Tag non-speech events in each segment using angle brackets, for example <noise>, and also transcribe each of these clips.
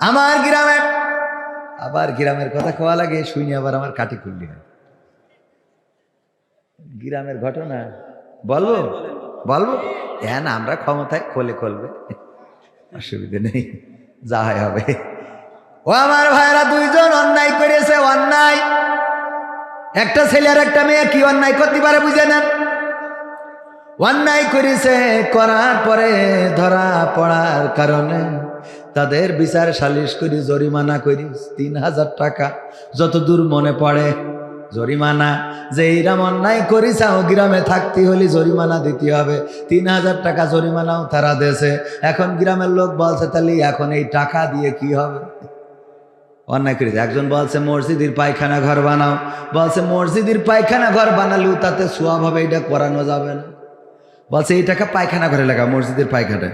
আমার গ্রামে আবার গ্রামের কথা কোয়া লাগে শুনি আবার আমার কাটি খুললি গ্রামের ঘটনা, বলব? বলব? হ্যাঁ না, আমরা ক্ষমতায় খোলে খুলবে। অসুবিধে নেই, যা হবে। ও আমার ভাইরা, দুইজন অন্যায় করেছে, অন্যায়। একটা ছেলে আর একটা মেয়ে, কি অন্যায় করতে পারে বুঝে নেন? অন্যায় করেছে, করার পরে ধরা পড়ার কারণে তাদের বিচার সালিশ করি, জরিমানা করি। তিন হাজার টাকা যত দূর মনে পড়ে, জরিমানা। যে এইরাম অন্যায় করিস গ্রামে থাকতে হলে জরিমানা দিতে হবে। তিন হাজার টাকা জরিমানাও তারা দেশে এখন গ্রামের লোক বলছে, তাহলে এখন এই টাকা দিয়ে কি হবে? অন্যায় করেছে। একজন বলছে, মসজিদের পায়খানা ঘর বানাও। বলছে, মসজিদের পায়খানা ঘর বানালেও তাতে সোয়াব হবে, এটা করানো যাবে না। বলছে, এই টাকা পায়খানা ঘরে লাগা, মসজিদের পায়খানা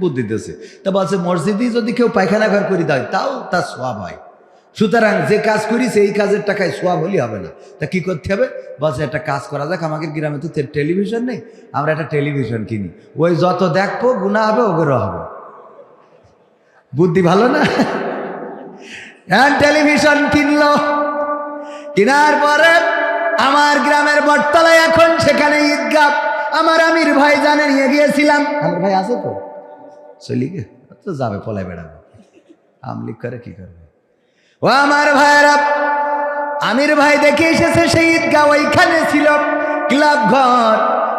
বুদ্ধি দিতেছে। তা বলছে, মসজিদই যদি কেউ পায়খানা ঘর করে দেয়, তাও তার সোয়াব হয়। সুতরাং যে কাজ করি সেই কাজের টাকায় সোয়াব হলে হবে না। তা কি করতে হবে? বলছে, একটা কাজ করা যাক, আমাদের গ্রামে তে- টেলিভিশন নেই, আমরা একটা টেলিভিশন কিনি। ওই যত দেখব গুণা হবে ওগুলো হবে। বুদ্ধি ভালো না? হ্যাঁ টেলিভিশন কিনলো। কেনার পরে আমার গ্রামের বটতলায় এখন সেখানে ঈদগাহ। আমার আমির ভাই জানে নিয়ে গিয়েছিলাম। আমির ভাই আছে তো? চলি গে। তো যাবে, পলায় বেড়াবে। আমলিক করে, কি করবে? ও আমার ভাইয়েরা আমির ভাই দেখে এসেছে সেই ঈদগাহ, ওইখানে ছিল ক্লাব ঘর।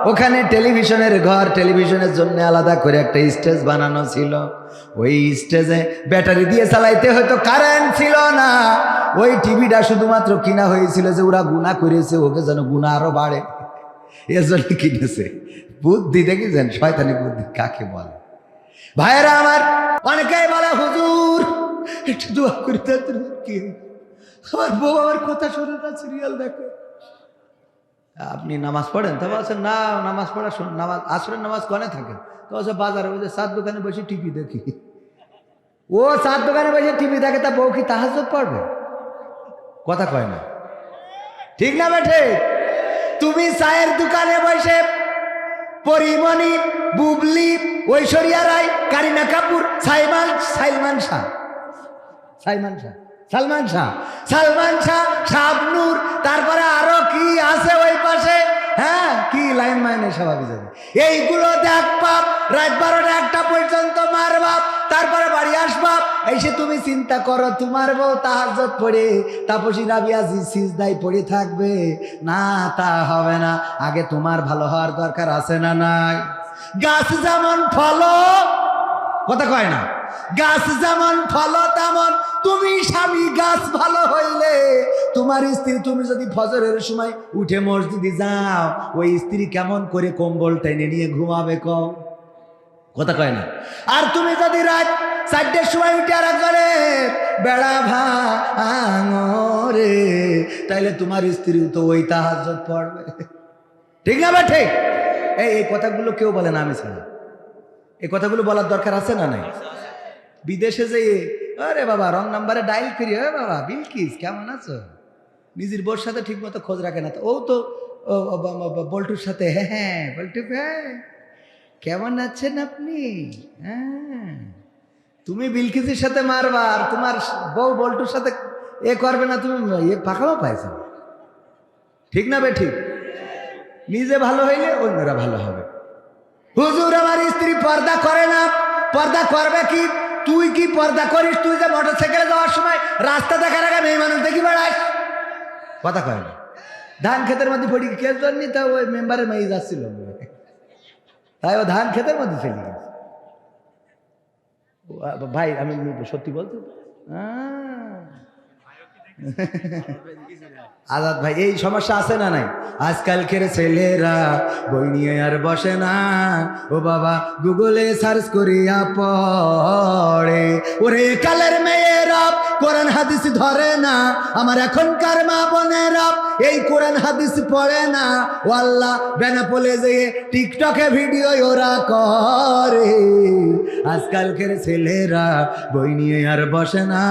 ওখানে টেলিভিশনের ঘর, টেলিভিশনের জন্য আলাদা করে একটা স্টেজ বানানো ছিল। ওই স্টেজে ব্যাটারি দিয়ে চালাইতে হয়তো কারেন্ট ছিল না। ওই টিভিটা শুধুমাত্র কিনা হয়েছিল যে ওরা গুণা করেছে, ওকে যেন গুণা আরও বাড়ে। এর জন্য কিনেছে বুদ্ধি দেখেছেন শয়তানি বুদ্ধি কাকে বলে? ভাইয়েরা আমার, অনেকেই বলে, হুজুর, একটু দোয়া করি কি? আমার বউ আমার কথা শোনে না সিরিয়াল দেখো। আপনি নামাজ পড়েন? তা বলছেন না, নামাজ পড়া নামাজ, আসরের নামাজ কনে থাকেন তো বলছে, বাজারে বলছে সাত দোকানে বসে টিভি দেখি। ও সাত দোকানে বসে টিভি দেখে, তা বউ কি তাহাজ পড়বে? কথা কয় না। ঠিক না বেঠে? তুমি চায়ের দোকানে বসে পরিমণি, বুবলি, ঐশ্বরিয়া রায়, কারিনা কাপুর, সাইমান সাইমান শাহ। সাইমান শাহ, সালমান শাহ সালমান শাহ, শাবনুর, তারপরে আরও কি আছে ওই পাশে? হ্যাঁ কি লাইন মাইনে স্বাভাবিক যাবে এইগুলো দেখ বাপ, রাত বারোটা একটা পর্যন্ত মার বাপ, তারপরে বাড়ি আসবাব এসে তুমি চিন্তা করো, তোমার বউ তাহার তাহাজত পড়ে, তাপসী রাবিয়া সিজদাই পড়ে থাকবে। না, তা হবে না। আগে তোমার ভালো হওয়ার দরকার আছে না নাই? গাছ যেমন ফলো, কথা কয় না। গাছ যেমন ফল তেমন। তুমি স্বামী, গাছ ভালো হইলে তোমার স্ত্রী, তুমি যদি ফজরের সময় উঠে মসজিদে যাও, ওই স্ত্রী কেমন করে কম্বল টেনে নিয়ে ঘুমাবে কও? কথা কয় না। আর তুমি যদি রাত চারটের সময় উঠে আর করে বেড়া ভাঙরে, তাইলে তোমার স্ত্রী তো ওই তাহাজত পড়বে। ঠিক না বা ঠিক। এই কথাগুলো কেউ বলে না, আমি ছাড়া এই কথাগুলো বলার দরকার আছে না নাই? বিদেশে যেয়ে, আরে বাবা, রং নাম্বারে ডাইল করি ও বাবা, বিলকিস, কেমন আছো? নিজের বোর সাথে ঠিক মতো খোঁজ রাখে না। তো ও তো বল্টুর সাথে হ্যাঁ হ্যাঁ বল্টু ভাই, কেমন আছেন আপনি? হ্যাঁ। তুমি বিলকিসের সাথে মারবা আর তোমার বউ বল্টুর সাথে এ করবে না, তুমি এ ফাঁকাও পাইছো? ঠিক না বে, ঠিক? নিজে ভালো হইলে অন্যরা ভালো হবে। হুজুর, আমার স্ত্রী পর্দা করে না। পর্দা করবে কি? তুই কি পর্দা করিস? তুই যে মোটর সাইকেলে যাওয়ার সময় রাস্তা দেখার আগে মেয়ে মানুষ দেখি বেড়াস? কথা কয় না। ধান খেতের মধ্যে পড়ি কেউ জাননি তা ওই মেম্বারের মেয়ে যাচ্ছিল? তাই ও ধান খেতের মধ্যে ফেলে গেছে। ভাই, আমি সত্যি বলতো আহ। আজাদ ভাই, এই সমস্যা আছে না নাই? আজকালকের ছেলেরা বই নিয়ে আর বসে না। ও বাবা, গুগলে সার্চ করিয়া পড়ে। ওরে কালের মেয়েরা কোরআন হাদিস ধরে না। আমার এখনকার মা বোনেরা এই কোরআন হাদিস পড়ে না। ও আল্লাহ, বেনাপোলে যে টিকটকে ভিডিও ওরা করে। আজকালকের ছেলেরা বই নিয়ে আর বসে না।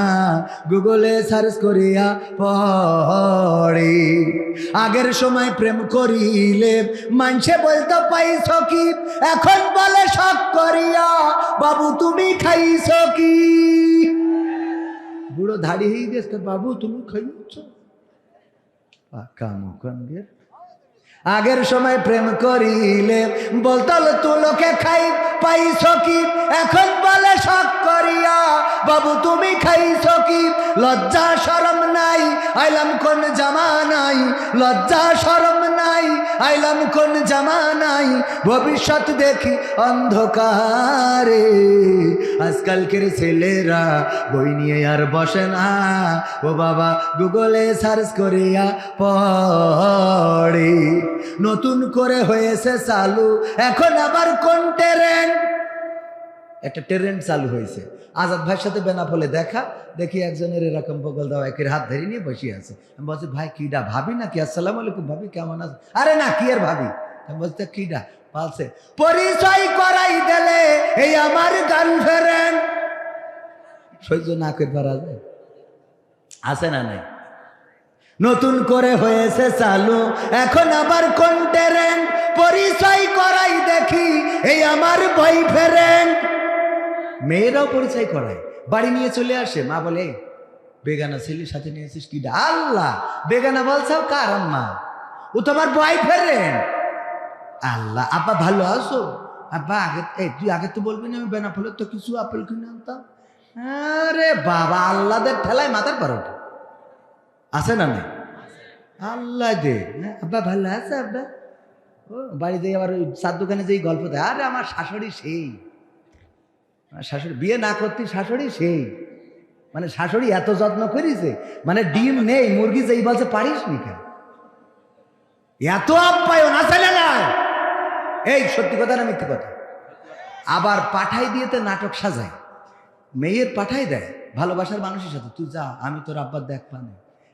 গুগলে সার্চ করিয়া পড়ে। আগের সময় প্রেম করিলে মানসে বলতে পাইছ কি? এখন বলে শখ করিয়া, বাবু, তুমি খাইছ কি? পুরো ধাড়ি হয়ে গেছে, বাবু, তুমি খাইছ? আগের সময় প্রেম করিলে বলতল তু লোকে খাই, পাইছ কি? এখন বলে শখ করিয়া বাবু, তুমি খাইছ কি? লজ্জা, শরম নাই, আইলাম কোন জামানাই লজ্জা, শরম নাই, আইলাম কোন জামানাই ভবিষ্যৎ দেখি অন্ধকারে। আজকালকের ছেলেরা বই নিয়ে আর বসে না। ও বাবা, গুগলে সার্চ করিয়া পড়ে। নতুন করে হয়েছে চালু। এখন আবার কোন ট্রেন্ড একটা ট্রেন্ড চালু হয়েছে। আজাদ ভাইয়ের সাথে বেনাফলে দেখা, দেখি একজনের এরকম বগল দাও একের হাত ধরে নিয়ে বসে আছে। আমি বলছি, ভাই কিডা ভাবি নাকি? আসসালাম আলাইকুম, ভাবি, কেমন আছে? আরে না, কি আর ভাবি? আমি বলছি কিডা বলছে পরিচয় করাই দিলে এই আমার গার্লফ্রেন্ড সহ্য না করে পারা যায়। আছে না নাই? নতুন করে হয়েছে চালু, এখন আবার কোন ট্রেন্ড পরিচয় করাই দেখি, এই আমার বয়ফ্রেন্ড মেয়েরাও পরিচয় করায়। বাড়ি নিয়ে চলে আসে। মা বলে বেগানা ছেলের সাথে নিয়ে নিয়েছিস কি আল্লাহ! বেগানা বলছাও কার আম্মা? ও তোমার বয়ফ্রেন্ড আল্লাহ আব্বা ভালো আছো? আব্বা আগে এই তুই আগে তো বলবি না আমি বেনা ফলে তো কিছু আপেল কিনে আনতাম? আরে বাবা আল্লাদের ঠেলায় মাথার পারোটা। আছে না নাই? আল্লাহ দে। হ্যাঁ, আব্বা ভালো আছে আব্বা? ও বাড়িতে আবার ওই চার দোকানে যেই গল্প দেয় আরে আমার শাশুড়ি সেই। শাশুড়ি, বিয়ে না করতে শাশুড়ি সেই। মানে শাশুড়ি এত যত্ন করিছে মানে ডিম নেই, মুরগি যেই বলছে পারিস নি কেন? এত আপ্যায়ন আছে এই সত্যি কথা না মিথ্যে কথা? আবার পাঠাই দিয়েতে নাটক সাজায়, মেয়ের পাঠাই দেয়, ভালোবাসার মানুষের সাথে, তুই যা, আমি তোর আব্বার দেখ পানি।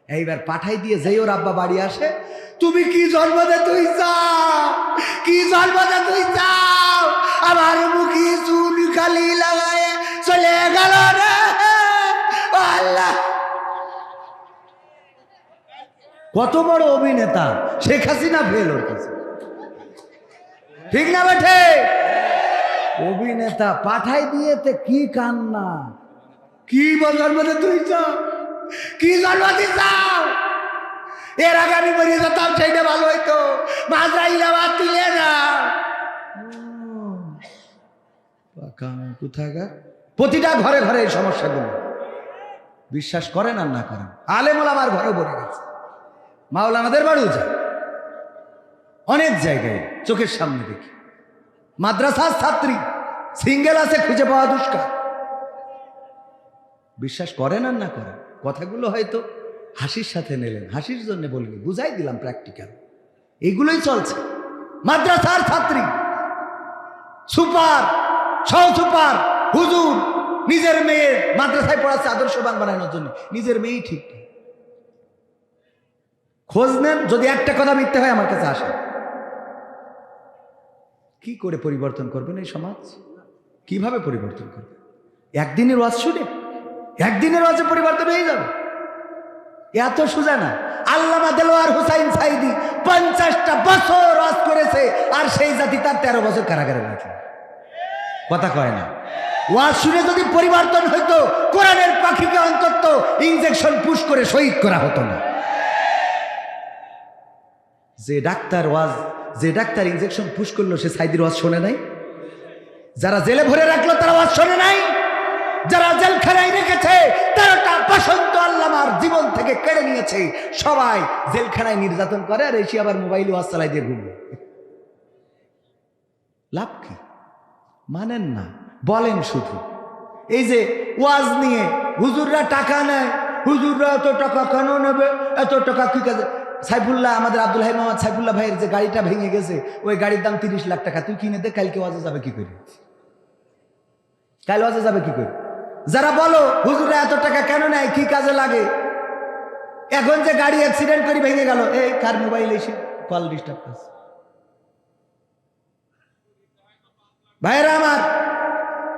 এইবার পাঠাই দিয়ে যেই ওর আব্বা বাড়ি আসে, তুমি কি জন্ম দে তুই যাও কি জন্ম দে তুই যাও আমার মুখি চুল খালি লাগায় চলে গেল রে। আল্লাহ। কত বড় অভিনেতা, শেখ হাসিনা ফেল ওর কাছে ঠিক না বেঠে? অভিনেতা পাঠাই দিয়েতে কি কান্না? কি জন্মতে তুই কি জন্মতে চাও? এর আগে আমি মরিয়ে যেতাম, সেইটা ভালো হইতো। মাঝরাইল আবার তুলে না। কোথাকার? প্রতিটা ঘরে ঘরে এই সমস্যাগুলো। বিশ্বাস করেন আর না করেন। আলেমুল আমার ঘরে বলে গেছে। মাওলানাদের বাড়িও যায় অনেক জায়গায় চোখের সামনে দেখি। মাদ্রাসার ছাত্রী সিঙ্গেল আছে, খুঁজে পাওয়া দুষ্কার। বিশ্বাস করেন আর না করেন? কথাগুলো হয়তো হাসির সাথে নিলেন। হাসির জন্য বলিনি বুঝাই দিলাম প্র্যাকটিক্যাল এগুলোই চলছে। মাদ্রাসার ছাত্রী সুপার সহ সুপার হুজুর, নিজের মেয়ে মাদ্রাসায় পড়াচ্ছে আদর্শবান বানানোর জন্য। নিজের মেয়েই ঠিক খোঁজ নেন, যদি একটা কথা মিথ্যে হয় আমার কাছে আসে কি করে পরিবর্তন করবেন এই সমাজ? কীভাবে পরিবর্তন করবেন? একদিনের ওয়াজ শুনে, একদিনের ওয়াজে পরিবর্তন হয়ে যাবে। এত সোজা না। আল্লামা দেলোয়ার হুসাইন সাইদি পঞ্চাশটা বছর ওয়াজ করেছে, আর সেই জাতি তার তেরো বছর কারাগারে রয়েছে কথা কয় না। ওয়াজ শুনে যদি পরিবর্তন হইতো, কোরআনের পাখিকে অন্তত ইনজেকশন পুশ করে শহীদ করা হতো না। যে ডাক্তার ওয়াজ, যে ডাক্তার ইনজেকশন পুশ করল, সে সাইদির ওয়াজ শোনে নাই? যারা জেলে ভরে রাখল, তারা ওয়াজ শোনে নাই? যারা জেলখানায় রেখেছে তেরোটা বসন্ত আল্লামার জীবন থেকে কেড়ে নিয়েছে। সবাই জেলখানায় নির্যাতন করে, আর এসে আবার মোবাইল ওয়াজ চালাই দিয়ে ঘুরবে লাভ কি? মানেন না, বলেন শুধু। এই যে ওয়াজ নিয়ে হুজুররা টাকা নেয়, হুজুররা এত টাকা কেন নেবে, এত টাকা কি কাজে? সাইফুল্লাহ, আমাদের আব্দুল হাই মোহাম্মদ সাইফুল্লাহ ভাইয়ের যে গাড়িটা ভেঙে গেছে, ওই গাড়ির দাম তিরিশ লাখ টাকা। তুই কিনে দে, কালকে ওয়াজে যাবে কি করে? কাল ওয়াজে যাবে কি করে? যারা বলো, হুজুররা এত টাকা কেন নেয়, কি কাজে লাগে? এখন যে গাড়ি অ্যাক্সিডেন্ট করে ভেঙে গেল, এই কার মোবাইল এসে কল ডিস্টার্ব করছে? ভাইরা আমার,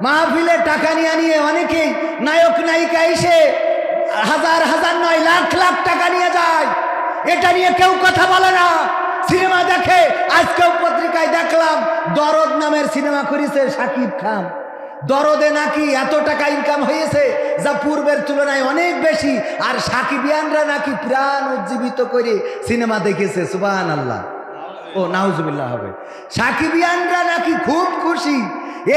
মাহফিলে টাকা নিয়ে নিয়ে অনেকেই নায়ক নায়িকা এসে হাজার হাজার নয় লাখ লাখ টাকা নিয়ে যায়। এটা নিয়ে কেউ কথা বলে না। সিনেমা দেখে, আজকেও পত্রিকায় দেখলাম, দরদ নামের সিনেমা করেছে সাকিব খান। দরদে নাকি এত টাকা ইনকাম হয়েছে যা পূর্বের তুলনায় অনেক বেশি। আর সাকিবিয়ানরা নাকি প্রাণ উজ্জীবিত করে সিনেমা দেখেছে সুবাহান আল্লাহ ও, নাউজুবিল্লাহ হবে। সাকিবিয়ানরা নাকি খুব খুশি।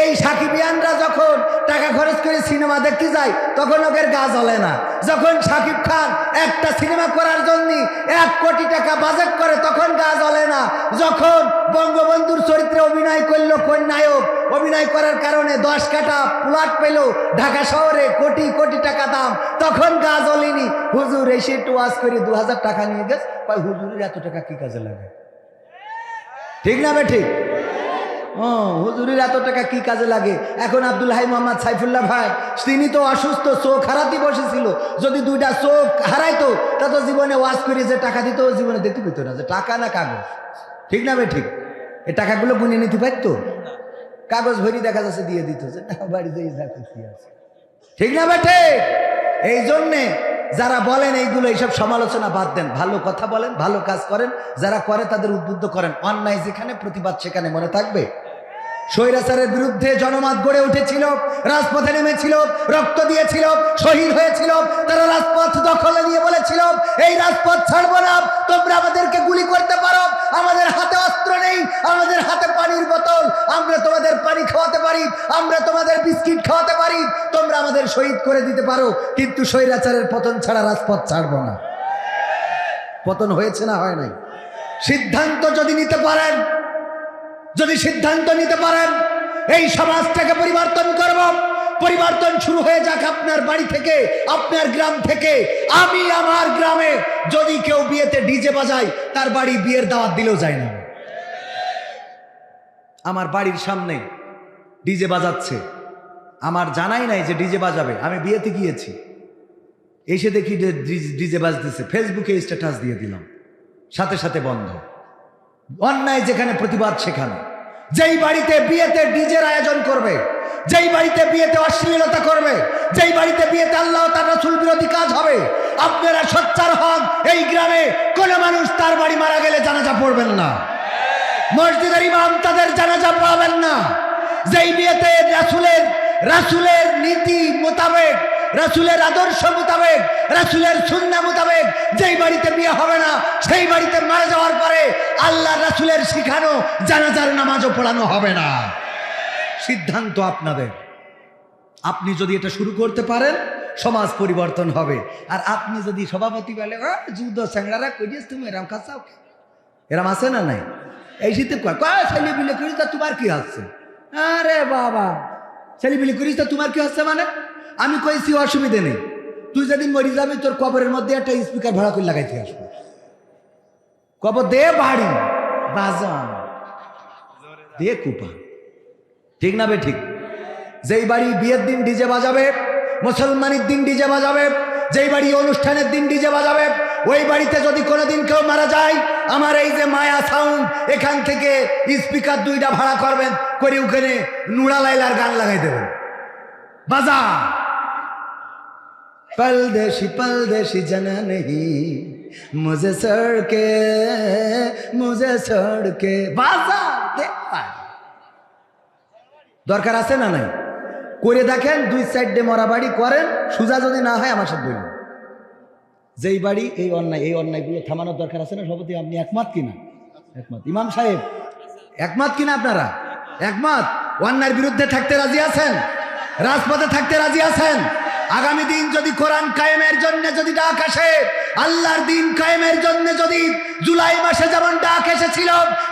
এই সাকিবিয়ানরা যখন টাকা খরচ করে সিনেমা দেখতে যায়, তখন ওদের গা জ্বলে না। যখন সাকিব খান একটা সিনেমা করার জন্য এক কোটি টাকা বাজেট করে, তখন গা জ্বলে না। যখন বঙ্গবন্ধুর চরিত্রে অভিনয় করল কোন নায়ক, অভিনয় করার কারণে দশ কাটা প্লট পেল ঢাকা শহরে কোটি কোটি টাকা দাম, তখন গা জ্বলেনি। হুজুর এসে একটু ওয়াজ করে দু হাজার টাকা নিয়ে গেছে। হুজুরের এত টাকা কি কাজে লাগে? ঠিক না বে ঠিক? ও, হুজুরের এত টাকা কি কাজে লাগে? এখন আব্দুল হাই মোহাম্মদ সাইফুল্লাহ ভাই, তিনি তো অসুস্থ, চোখ হারাতে বসেছিল। যদি দুইটা চোখ হারাইতো, তা তো জীবনে ওয়াজ করে যে টাকা দিত জীবনে দেখতে পেতো না। যে টাকা না কাগজ। ঠিক না বে ঠিক? এই টাকাগুলো গুনে নিতে পারতো? কাগজ ভরি দেখা যাচ্ছে দিয়ে দিত। যে বাড়িতে যা খুশি আছে। ঠিক না এই জন্যে যারা বলেন এইগুলো, এইসব সমালোচনা বাদ দেন। ভালো কথা বলেন, ভালো কাজ করেন, যারা করে তাদের উদ্বুদ্ধ করেন। অন্যায় যেখানে, প্রতিবাদ সেখানে মনে থাকবে। স্বৈরাচারের বিরুদ্ধে জনমত গড়ে উঠেছিল, রাজপথে নেমেছিল, রক্ত দিয়েছিল, শহীদ হয়েছিল, তারা রাজপথ দখলে নিয়ে বলেছিল, এই রাজপথ ছাড়বো না, তোমরা আমাদেরকে গুলি করতে পারো, আমাদের হাতে অস্ত্র নেই, আমাদের হাতে পানির বোতল, আমরা তোমাদের পানি খাওয়াতে পারি, আমরা তোমাদের বিস্কিট খাওয়াতে পারি, তোমরা আমাদের শহীদ করে দিতে পারো, কিন্তু স্বৈরাচারের পতন ছাড়া রাজপথ ছাড়বো না। পতন হয়েছে না হয় নাই? সিদ্ধান্ত যদি নিতে পারেন যদি সিদ্ধান্ত নিতে পারেন, এই সমাজটাকে পরিবর্তন করব। পরিবর্তন শুরু হয়ে যাক আপনার বাড়ি থেকে, আপনার গ্রাম থেকে। আমি আমার গ্রামে যদি কেউ বিয়েতে ডিজে বাজায়, তার বাড়ি বিয়ের দাওয়াত দিলেও যায় না। আমার বাড়ির সামনে ডিজে বাজাচ্ছে। আমার জানাই নাই যে ডিজে বাজাবে। আমি বিয়েতে গিয়েছি। এসে দেখি ডিজে বাজতেছে। ফেসবুকে স্ট্যাটাস দিয়ে দিলাম। সাথে সাথে বন্ধ। অন্যায় যেখানে প্রতিবাদ, সেখানে। যেই বাড়িতে বিয়েতে ডিজের আয়োজন করবে, যেই বাড়িতে বিয়েতে অশ্লীলতা করবে, যেই বাড়িতে বিয়েতে আল্লাহ তার রসুল বিরোধী কাজ হবে, আপনারা সোচ্চার হন, এই গ্রামে কোনো মানুষ তার বাড়ি মারা গেলে জানাজা পড়বেন না। মসজিদের ইমাম তাদের জানাজা পাবেন না। যেই বিয়েতে রাসুলের রাসুলের নীতি মোতাবেক রাসুলের আদর্শ মোতাবেক রাসুলের সুন্না মোতাবেক যেই বাড়িতে বিয়ে হবে না সেই বাড়িতে মারা যাওয়ার পরে আল্লাহ রাসুলের শিখানো জানাজার নামাজও পড়ানো হবে না। সিদ্ধান্ত আপনাদের। আপনি যদি এটা শুরু করতে পারেন সমাজ পরিবর্তন হবে। আর আপনি যদি সভাপতি বলে "ও, যুদ্ধ স্যাংরারা করিস তুমি? এরম খাসাও এরম আছে না নাই? এই শীতে কয় ছেলে বিলে করিস তোমার কি হচ্ছে? আরে বাবা ছেলে বিলে করিস তোমার কি হচ্ছে মানে? আমি কইছি, অসুবিধে নেই। তুই যদি মরি যাবি, তোর কবরের মধ্যে একটা স্পিকার ভাড়া করে লাগাইতে আসব। কবর দে বাড়ি, বাজান। দে কুপা। ঠিক না বে ঠিক? যেই বাড়ি বিয়ের দিন ডিজে বাজাবে, মুসলমানের দিন ডিজে বাজাবে, যেই বাড়ি অনুষ্ঠানের দিন ডিজে বাজাবে, ওই বাড়িতে যদি কোনোদিন কেউ মারা যায়, আমার এই যে মায়া সাউন্ড এখান থেকে স্পিকার দুইটা ভাড়া করবেন, করে ওখানে নুড়া লাইলার গান লাগাই দেবেন। বাজা পলদেশি পলদেশি জানা নেই। মুঝে সড়কে মুঝে সড়কে বাজা দরকার আছে না নাই? করে দেখেন, দুই সাইডে মরা বাড়ি করেন, সুজা যদি না হয় আমার সাথে বলুন। যেই বাড়ি, এই অন্যায়, এই অন্যায়গুলো থামানোর দরকার আছে না? সভাপতি, আপনি একমত কিনা একমত। ইমাম সাহেব, একমত কিনা আপনারা? একমত? অন্যায়ের বিরুদ্ধে থাকতে রাজি আছেন? রাজপথে থাকতে রাজি আছেন? আগামী দিন যদি কোরআন কায়েমের জন্য যদি ডাক আসে, আল্লাহর দিন কায়েমের জন্য যদি জুলাই মাসে যেমন ডাক এসেছিল,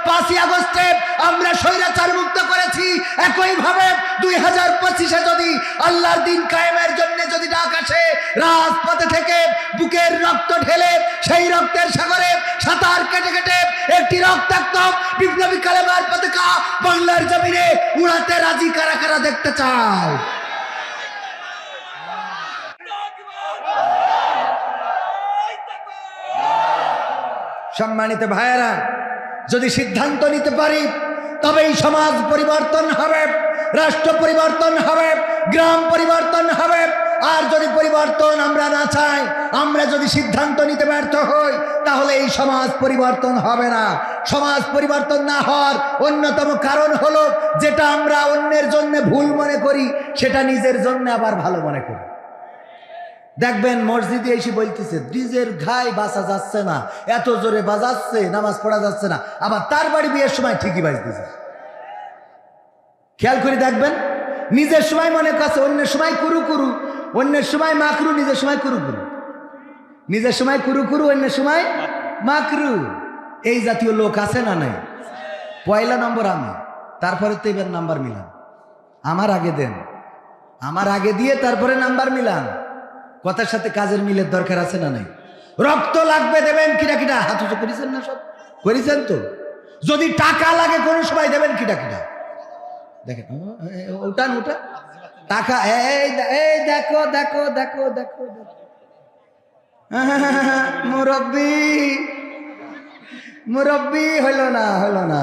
পাঁচই আগস্টে আমরা স্বৈরাচার মুক্ত করেছি, একইভাবে দুই হাজার পঁচিশে যদি আল্লাহর দিন কায়েমের জন্য যদি ডাক আসে, রাজপথে থেকে বুকের রক্ত ঢেলে সেই রক্তের সাগরে সাঁতার কেটে কেটে একটি রক্তাক্ত বিপ্লবী কালেমার পতাকা বাংলার জমিনে উড়াতে রাজি কারা কারা দেখতে চায়? সম্মানিত ভাইয়েরা, যদি সিদ্ধান্ত নিতে পারি, তবেই সমাজ পরিবর্তন হবে, রাষ্ট্র পরিবর্তন হবে, গ্রাম পরিবর্তন হবে। আর যদি পরিবর্তন আমরা না চাই, আমরা যদি সিদ্ধান্ত নিতে ব্যর্থ হই, তাহলে এই সমাজ পরিবর্তন হবে না। সমাজ পরিবর্তন না হওয়ার অন্যতম কারণ হলো, যেটা আমরা অন্যের জন্য ভুল মনে করি, সেটা নিজের জন্য আবার ভালো মনে করি। দেখবেন মসজিদে এসে বলতেছে ডিজের ঘাই বাসা যাচ্ছে না, এত জোরে বাজাচ্ছে, নামাজ পড়া যাচ্ছে না। আবার তার বাড়ি বিয়ের সময় ঠিকই বাজতেছে। খেয়াল করে দেখবেন, নিজের সময় মনে করছে, অন্যের সময় কুরু কুরু, অন্যের সময় মাকরু, নিজের সময় কুরু কুরু। নিজের সময় কুরু কুরু, অন্যের সময় মাকরু। এই জাতীয় লোক আছে না নাই? পয়লা নম্বর আমি, তারপরে তো এবার নাম্বার মিলান। আমার আগে দেন। আমার আগে দিয়ে তারপরে নাম্বার মিলান। কথার সাথে কাজের মিলের দরকার আছে না নাই? রক্ত লাগবে দেবেন কিটা কিটা হাত উঁচু করেছেন না সব? করেছেন তো? যদি টাকা লাগে কোনো সময় দেবেন কিটা কিটা দেখেন ও, এ, উঠান উঠান টাকা এই এই দেখো দেখো দেখো দেখো দেখো। <laughs> মুরব্বী মুরব্বী হইল না হইল না।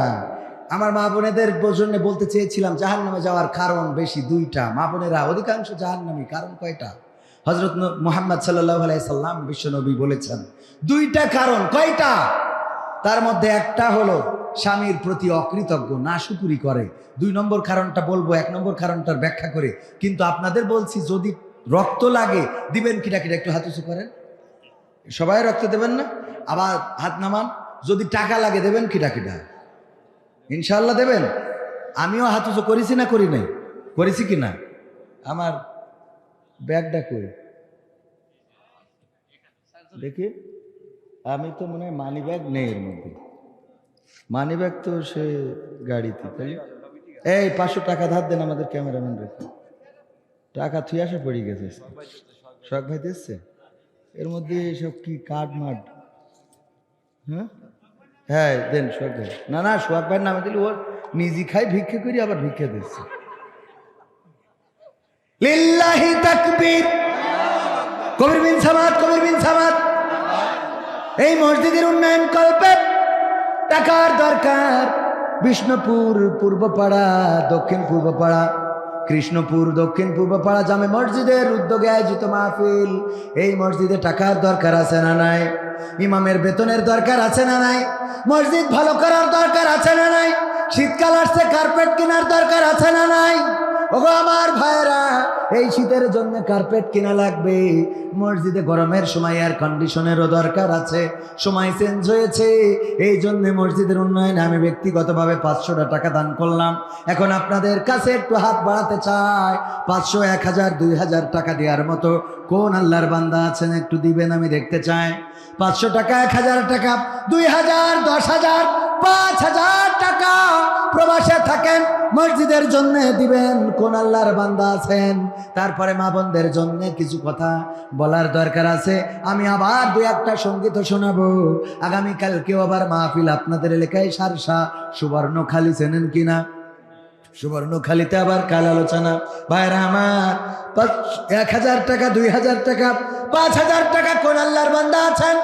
আমার মা বোনেদের জন্য বলতে চেয়েছিলাম জাহান নামে যাওয়ার কারণ বেশি দুইটা। মা বোনেরা অধিকাংশ জাহান নামী কারণ কয়টা? হজরত মোহাম্মদ সাল্লাহ সাল্লাম বিশ্বনবী বলেছেন, দুইটা কারণ, কয়টা? তার মধ্যে একটা হলো, স্বামীর প্রতি অকৃতজ্ঞ, না সুপুরি করে। দুই নম্বর কারণটা বলব, এক নম্বর কারণটার ব্যাখ্যা করে। কিন্তু আপনাদের বলছি, যদি রক্ত লাগে, দিবেন কিটা কিটা একটু হাত উঁচু করেন। সবাই রক্ত দেবেন না? আবার হাত নামান। যদি টাকা লাগে, দেবেন কিটা কিটা ইনশাল্লাহ দেবেন। আমিও হাত উঁচু করেছি না করি নাই? করেছি কি না আমার ব্যাগটা কই? দেখি। আমি তো মনে হয় মানি ব্যাগ নেই এর মধ্যে। মানি ব্যাগ তো সে গাড়িতে, তাই এই পাঁচশো টাকা ধার দেন আমাদের ক্যামেরাম্যান রেখে টাকা থুই আসা পড়ে গেছে। শখ ভাই দিচ্ছে? এর মধ্যে এসব কি কাঠ মাঠ হ্যাঁ? হ্যাঁ দেন শখ ভাই। না না সোহাগ ভাইয়ের নামে দিলে ওর নিজে খাই ভিক্ষে করি, আবার ভিক্ষে দিচ্ছে। লিল্লাহি তাকবীর। কবির বিন সামাদ এই মসজিদের উন্নয়ন কল্পে টাকার দরকার। বিষ্ণুপুর পূর্বপাড়া, দক্ষিণ পূর্বপাড়া, কৃষ্ণপুর, দক্ষিণ পূর্বপাড়া জামে মসজিদের উদ্যোগে আয়োজিত মাহফিল। এই মসজিদে টাকার দরকার আছে না নাই? ইমামের বেতনের দরকার আছে না নাই? মসজিদ ভালো করার দরকার আছে না নাই? শীতকাল আসছে, কার্পেট কেনার দরকার আছে না নাই? ওগো আমার ভাইরা এই শীতের জন্য কার্পেট কিনা লাগবে। মসজিদে গরমের সময় এয়ার কন্ডিশনেরও দরকার আছে। সময় চেঞ্জ হয়েছে। এই জন্য মসজিদের উন্নয়নে আমি ব্যক্তিগতভাবে পাঁচশোটা টাকা দান করলাম। এখন আপনাদের কাছে একটু হাত বাড়াতে চাই। পাঁচশো, এক হাজার, দুই হাজার টাকা দেওয়ার মতো কোন আল্লাহর বান্দা আছেন একটু দিবেন আমি দেখতে চাই। পাঁচশো টাকা, এক হাজার টাকা, দুই হাজার, দশ হাজার পাঁচ হাজার টাকা প্রবাসে থাকেন, মসজিদের জন্য দিবেন, কোন আল্লাহর বান্দা আছেন। তারপরে মা বোনদের জন্য কিছু কথা বলার দরকার আছে। আমি আবার দু একটা সংগীত শোনাবো। আগামীকালকেও আবার মাহফিল আপনাদের এলাকায় সারসা সুবর্ণ খালি চেনেন কিনা? সুবর্ণখালিতে আবার কাল আলোচনা। ভাইরা আমার এক হাজার টাকা, দুই হাজার টাকা, পাঁচ হাজার টাকা কোন আল্লাহর বান্দা আছেন?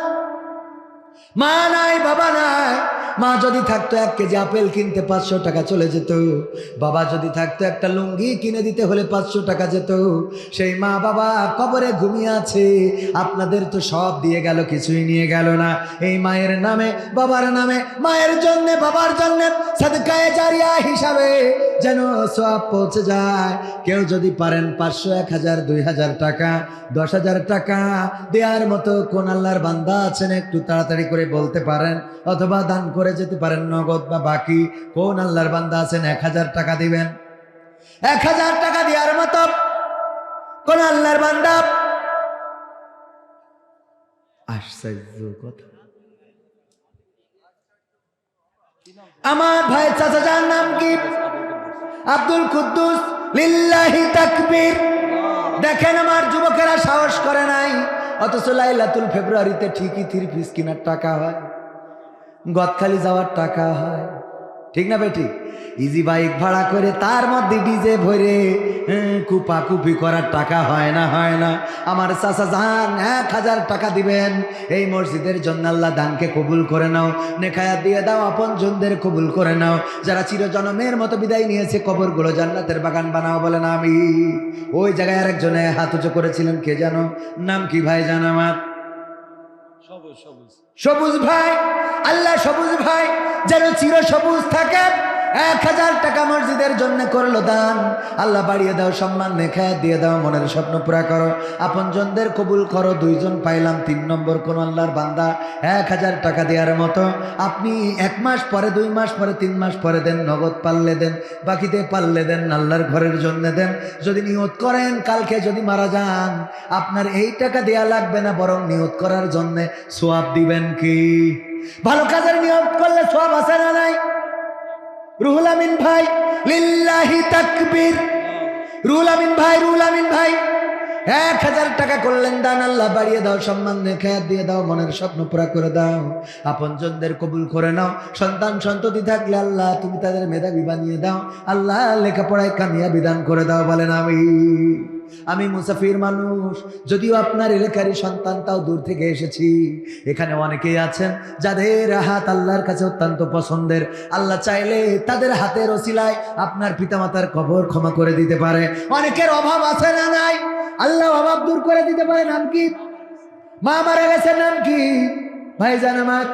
মা নাই, বাবা নাই মা যদি থাকতো এক কেজি আপেল কিনতে পাঁচশো টাকা চলে যেত। বাবা যদি থাকতো একটা লুঙ্গি কিনে দিতে হলে পাঁচশো টাকা যেত। সেই মা বাবা কবরে ঘুমিয়ে আছে। আপনাদের তো সব দিয়ে গেল, কিছুই নিয়ে গেল না। এই মায়ের নামে, বাবার নামে, মায়ের জন্যে, বাবার জন্যে, সদকায়ে জারিয়া হিসাবে যেন সব পৌঁছে যায়। কেউ যদি পারেন পাঁচশো, এক হাজার, দুই হাজার টাকা, দশ হাজার টাকা দেওয়ার মতো কোন আল্লাহর বান্দা আছেন একটু তাড়াতাড়ি করে বলতে পারেন, অথবা দান করে যেতে পারেন নগদ বা বাকি, কোন আল্লাহর বান্দা আছেন এক হাজার টাকা দিবেন। এক হাজার টাকা দেওয়ার মতো কোন আল্লাহর বান্দা আশ্চর্য কথা। আমার ভাই চাচা, যার নাম কি? আব্দুল কুদ্দুস, লিল্লাহি তাকবীর। দেখেন আমার যুবকেরা সাহস করে নাই, অথচ লাইলাতুল ফেব্রুয়ারিতে ঠিকই থ্রি পিস কেনার টাকা হয়, গদখালি যাওয়ার টাকা হয়। ঠিক না বেটি? ইজি বাইক ভাড়া করে তার মধ্যে ডিজে ভরে হ্যাঁ, কুপা কুপি করার টাকা হয় না হয় না। আমার চাচা যান এক হাজার টাকা দিবেন। এই মসজিদের জন্য আল্লাহ দানকে কবুল করে নাও। নেখায়া দিয়ে দাও আপন জনদের কবুল করে নাও। যারা চিরজনমের মতো বিদায় নিয়েছে কবরগুলো জান্নাতের বাগান বানাও বলেন আমি ওই জায়গায় আরেকজনে হাত উঁচু করেছিলেন কে জানো? নাম কি ভাই জান আমার? সবুজ সবুজ। সবুজ ভাই আল্লাহ সবুজ ভাই। যেন চিরসবুজ থাকে। এক হাজার টাকা মসজিদের জন্য করল দান। আল্লাহ বাড়িয়ে দাও, সম্মান রেখা দিয়ে দাও, মনের স্বপ্ন পুরা করো। আপনজনদের কবুল করো, দুইজন পাইলাম তিন নম্বর কোন আল্লাহর বান্দা। এক হাজার টাকা দেওয়ার মতো। আপনি এক মাস পরে, দুই মাস পরে, তিন মাস পরে দেন, নগদ পাল্লে দেন, বাকিতে পাল্লে দেন, আল্লাহর ঘরের জন্য দেন। যদি নিয়ত করেন, কালকে যদি মারা যান, আপনার এই টাকা দেয়া লাগবে না, বরং নিয়ত করার জন্যে সোয়াব দিবেন কি? ভালো কাজের নিয়ত করলে সোয়াব আছে না নাই? রুহুল আমিন ভাই, লিল্লাহি তাকবীর। রুহুল আমিন ভাই, রুহুল আমিন ভাই, এক হাজার টাকা করলেন, দান আল্লাহ বাড়িয়ে দাও, সম্মান খেয়ার দিয়ে দাও, মনের স্বপ্ন পুরা করে দাও। আপনজনদের কবুল করে নাও, সন্তান সন্ততি থাকলে আল্লাহ তুমি তাদের মেধাবী বানিয়ে দাও। আল্লাহ লেখাপড়ায় কামিয়া বিধান করে দাও, বলেন আমি আমি মুসাফির মানুষ। যদিও আপনার এলাকারই সন্তান তাও দূর থেকে এসেছি। এখানে অনেকেই আছেন যাদের হাত আল্লাহর কাছে অত্যন্ত পছন্দের। আল্লাহ চাইলে তাদের হাতের ওসিলায় আপনার পিতামাতার কবর ক্ষমা করে দিতে পারে। অনেকের অভাব আছে না নাই? আল্লাহ অভাব দূর করে দিতে পারে নাম কি? মা মারা গেছে নাম কি? ভাইজান আমার।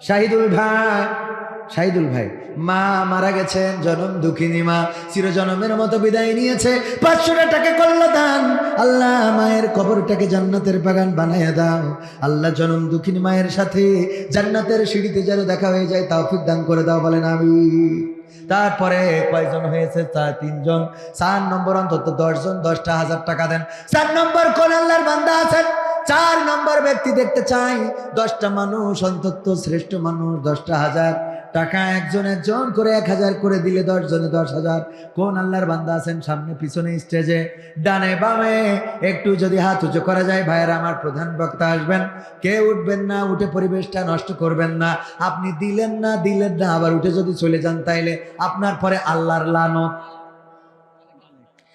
শাহিদুল ভাই। শাহিদুল ভাই, মা মারা গেছেন, জনম দুঃখিনী মা, চিরজনমের মতো বিদায় নিয়েছে, পাঁচশোটা টাকা করল দান। আল্লাহ মায়ের কবরটাকে জান্নাতের বাগান বানায় দাও। আল্লাহ জনম দুঃখিনী মায়ের সাথে জান্নাতের সিঁড়িতে যেন দেখা হয়ে যায় তাও দান করে দাও, বলেন আমি তারপরে কয়জন হয়েছে? চার, তিনজন। চার নম্বর অন্তত দশজন, দশটা হাজার টাকা দেন। চার নম্বর কোন আল্লাহর বান্দা আছেন? চার নম্বর ব্যক্তি দেখতে চাই। দশটা মানুষ, অন্তত শ্রেষ্ঠ মানুষ, দশটা হাজার। টাকা একজন একজন করে এক হাজার করে দিলে দশ জনে দশ হাজার। কোন আল্লাহর বান্দা আছেন সামনে পিছনে স্টেজে? ডানে বামে। একটু যদি হাত উঁচু করা যায়, ভাইয়েরা আমার প্রধান বক্তা আসবেন। কে উঠবেন না, উঠে পরিবেশটা নষ্ট করবেন না। আপনি দিলেন না দিলেন না, আবার উঠে যদি চলে যান তাইলে আপনার পরে আল্লাহর লানত।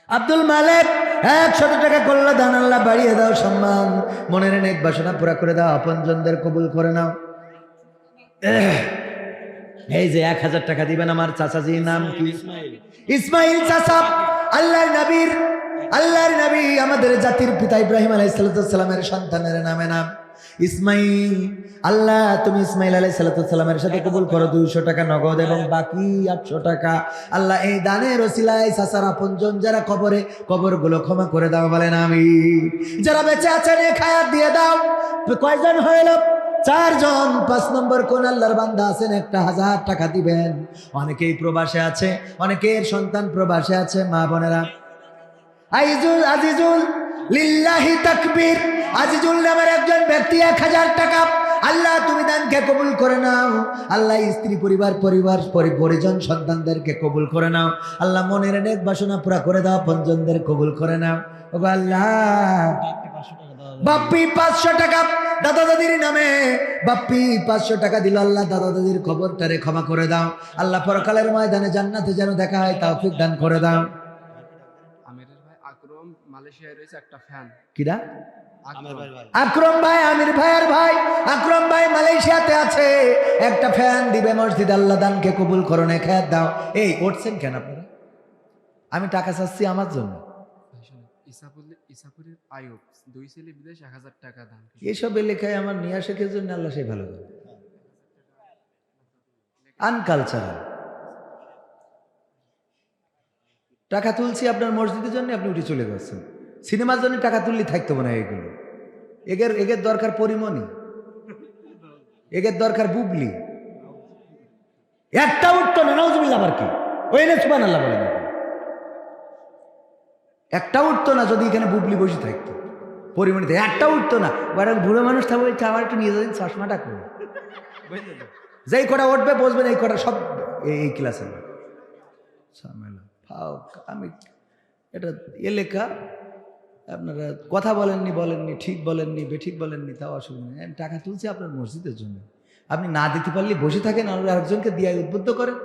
আব্দুল মালিক, একশত টাকা করলে দান আল্লাহ বাড়িয়ে দাও, সম্মান। মনের নেক বাসনা পুরা করে দাও, আপনজনদের কবুল করে নাও। এই যে এক হাজার টাকা দিবেন আমার চাচাজির নাম কি? ইসমাইল চাচা আল্লাহর নবীর আল্লাহর নবী আমাদের জাতির পিতা ইব্রাহিম আলাইসালামের সন্তানের নামে নাম। ইসমাইল আল্লাহ তুমি ইসমাইল আলাই সালাতামের সাথে কবুল করো দুইশো টাকা নগদ এবং বাকি আটশো টাকা। আল্লাহ এই দানের ওসিলায় সাসার আপনজন যারা কবরে কবরগুলো ক্ষমা করে দাও বলেন আমি যারা বেঁচে আছেন এ খায়াত দিয়ে দাও। কয়জন হইল? চারজন পাঁচ নম্বর কোন আল্লাহর বান্দা আছেন একটা হাজার টাকা দিবেন। অনেকেই প্রবাসে আছে অনেকের সন্তান প্রবাসে আছে মা বোনেরা। আইজুল আজিজুল লিল্লাহি তাকবীর। আজিজুল নামের একজন ব্যক্তি এক হাজার টাকা। আল্লাহ তুমি দানকে কবুল করে নাও। আল্লাহ স্ত্রী পরিবার পরিবার পরি- পরিজন সন্তানদেরকে কবুল করে নাও। আল্লাহ মনের অনেক বাসনা পুরা করে দাও পঞ্জনদের কবুল করে নাও। আল্লাহ। বাপ্পি পাঁচশো টাকা। দাদা দাদির নামে বাপ্পি পাঁচশো টাকা দিল আল্লাহ দাদা দাদির খবরটারে ক্ষমা করে দাও। আল্লাহ পরকালের ময়দানে জান্নাতে যেন দেখা হয় তাওফিক দান করে দাও। আমিরের ভাই আকরম মালয়েশিয়ায় রয়েছে একটা ফ্যান কিরা? আমার ভাই ভাই। আকরম ভাই আমির ভাইয়ের ভাই। আকরম ভাই মালয়েশিয়াতে আছে। একটা ফ্যান দিবে মসজিদ আল্লাহ দানকে কবুল করো না খেয়ার দাও। এই উঠছেন কেন আপনারা? আমি টাকা চাচ্ছি আমার জন্য। ইসাপুরের ইসাপুরের আয়ুব দুই ছেলে বিদেশ, এক হাজার টাকা দান আমার নিয়ে জন্য? আল্লাহ ভালো আনকালচারাল টাকা তুলছি আপনার মসজিদের জন্য, আপনি উঠে চলে যাচ্ছেন। সিনেমার জন্য টাকা তুললে থাকতো হয় এগুলো। এগের এগের দরকার পরিমণি। এগের দরকার বুবলি। একটা উঠতো না নজমিল্লা আবার কি? ওই না সুবান আল্লাহ বলেন। একটা উঠতো না, যদি এখানে বুবলি বসে থাকতো। পরিমণিতে একটা উঠতো না। এক বুড়ো মানুষ থাকবে আমার একটু নিয়ে যাবেন চশমাটা করুন যেই কটা উঠবে বসবেন এই কটা সব এই ক্লাসে আমি এটা এলাকা, আপনারা কথা বলেননি বলেননি, ঠিক বলেননি, বেঠিক বলেননি, তাও অসুবিধা নেই। টাকা তুলছি আপনার মসজিদের জন্য। আপনি না দিতে পারলে বসে থাকেন, আর আরেকজনকে দিয়ে উদ্বুদ্ধ করেন।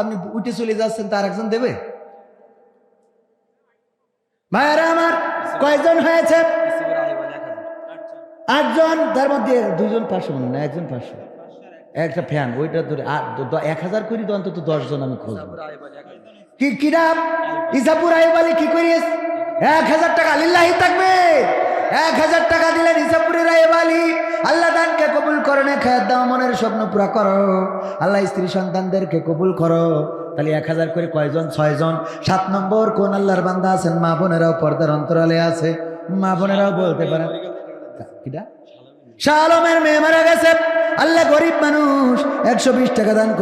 আপনি উঠে চলে যাচ্ছেন, তার একজন দেবে? ভাইয়ারা আমার, কয়জন হয়েছে? আটজন, তার মধ্যে দুজন পাঁচশো মনে না, একজন পাঁচশো। একটা ফ্যান ওইটা ধরে এক হাজার করি তো অন্তত দশজন আমি খুঁজবো কি কি নাম? ইসাপুর আইব আলী কি করিস? এক হাজার টাকা লিল্লাহি থাকবে। এক হাজার টাকা দিলেন ইসাপুরের আইব আলী। আল্লাহ দানকে কবুল করো না দাও, মনের স্বপ্ন পুরা করো। আল্লাহ স্ত্রী সন্তানদেরকে কবুল করো। তাহলে এক হাজার করে কয়জন? ছয়জন। সাত নম্বর কোন আল্লাহর বান্দা আছেন? মা বোনেরাও পর্দার অন্তরালে আছে। মা বোনেরাও বলতে পারেন। কিটা শাহ আলমের মেয়ে মারা গেছে। আল্লাহ গরিব মানুষ একশো বিশ টাকা দান